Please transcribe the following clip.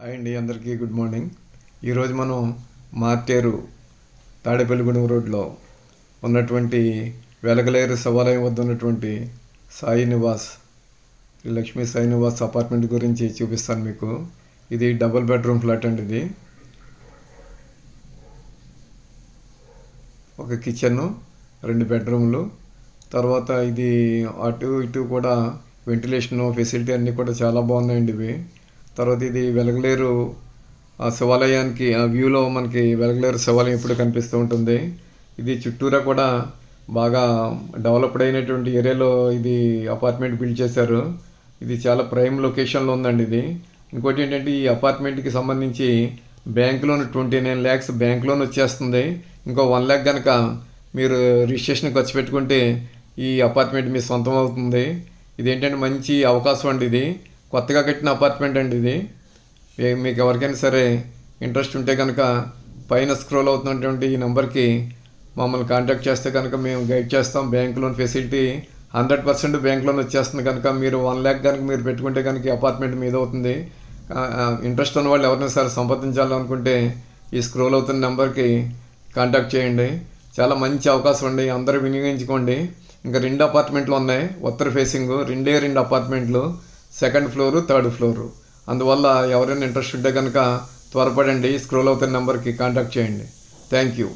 Hi అండి అందరికీ good morning. ఈరోజు మనం మార్టేరు తాడేపల్లిగూడెం రోడ్లో ఉన్నటువంటి వెలగలేరు శివాలయం వద్ద ఉన్నటువంటి సాయి నివాస్ లక్ష్మీ సాయి నివాస్ అపార్ట్మెంట్ గురించి చూపిస్తాను మీకు. ఇది డబుల్ బెడ్రూమ్ ఫ్లాట్ అండి ఇది. ఒక కిచెన్ రెండు బెడ్రూమ్లు తర్వాత ఇది అటు ఇటు కూడా వెంటిలేషన్ ఫెసిలిటీ అన్నీ కూడా చాలా బాగున్నాయండి ఇవి. తర్వాత ఇది వెలగలేరు ఆ శివాలయానికి ఆ వ్యూలో మనకి వెలగలేరు శివాలయం ఎప్పుడు కనిపిస్తూ ఉంటుంది. ఇది చుట్టూరా కూడా బాగా డెవలప్డ్ అయినటువంటి ఏరియాలో ఇది అపార్ట్మెంట్ బిల్డ్ చేశారు. ఇది చాలా ప్రైమ్ లొకేషన్లో ఉందండి ఇది. ఇంకోటి ఏంటంటే ఈ అపార్ట్మెంట్కి సంబంధించి bank loan twenty nine lakhs bank loan వచ్చేస్తుంది. ఇంకో వన్ ల్యాక్ కనుక మీరు రిజిస్ట్రేషన్ ఖర్చు పెట్టుకుంటే ఈ అపార్ట్మెంట్ మీ సొంతం అవుతుంది. ఇదేంటంటే మంచి అవకాశం అండి ఇది. కొత్తగా కట్టిన అపార్ట్మెంట్ అండి ఇది. మీకు ఎవరికైనా సరే ఇంట్రెస్ట్ ఉంటే కనుక పైన స్క్రోల్ అవుతున్నటువంటి ఈ నెంబర్కి మమ్మల్ని కాంటాక్ట్ చేస్తే కనుక మేము గైడ్ చేస్తాం. Bank loan facility hundred percent bank loan వచ్చేస్తుంది కనుక మీరు వన్ ల్యాక్ కనుక మీరు పెట్టుకుంటే కనుక అపార్ట్మెంట్ మీద అవుతుంది. ఇంట్రెస్ట్ ఉన్న వాళ్ళు ఎవరైనా సరే సంప్రదించాలనుకుంటే ఈ స్క్రోల్ అవుతున్న నెంబర్కి కాంటాక్ట్ చేయండి. చాలా మంచి అవకాశం ఉంది అందరూ వినియోగించుకోండి. ఇంకా రెండు అపార్ట్మెంట్లు ఉన్నాయి. ఉత్తర ఫేసింగ్ రెండే రెండు అపార్ట్మెంట్లు. Second floor third floor. అందువల్ల ఎవరైనా ఇంట్రెస్ట్ ఉంటే కనుక త్వరపడండి స్క్రోల్ అవుతున్న నెంబర్కి కాంటాక్ట్ చేయండి. Thank you.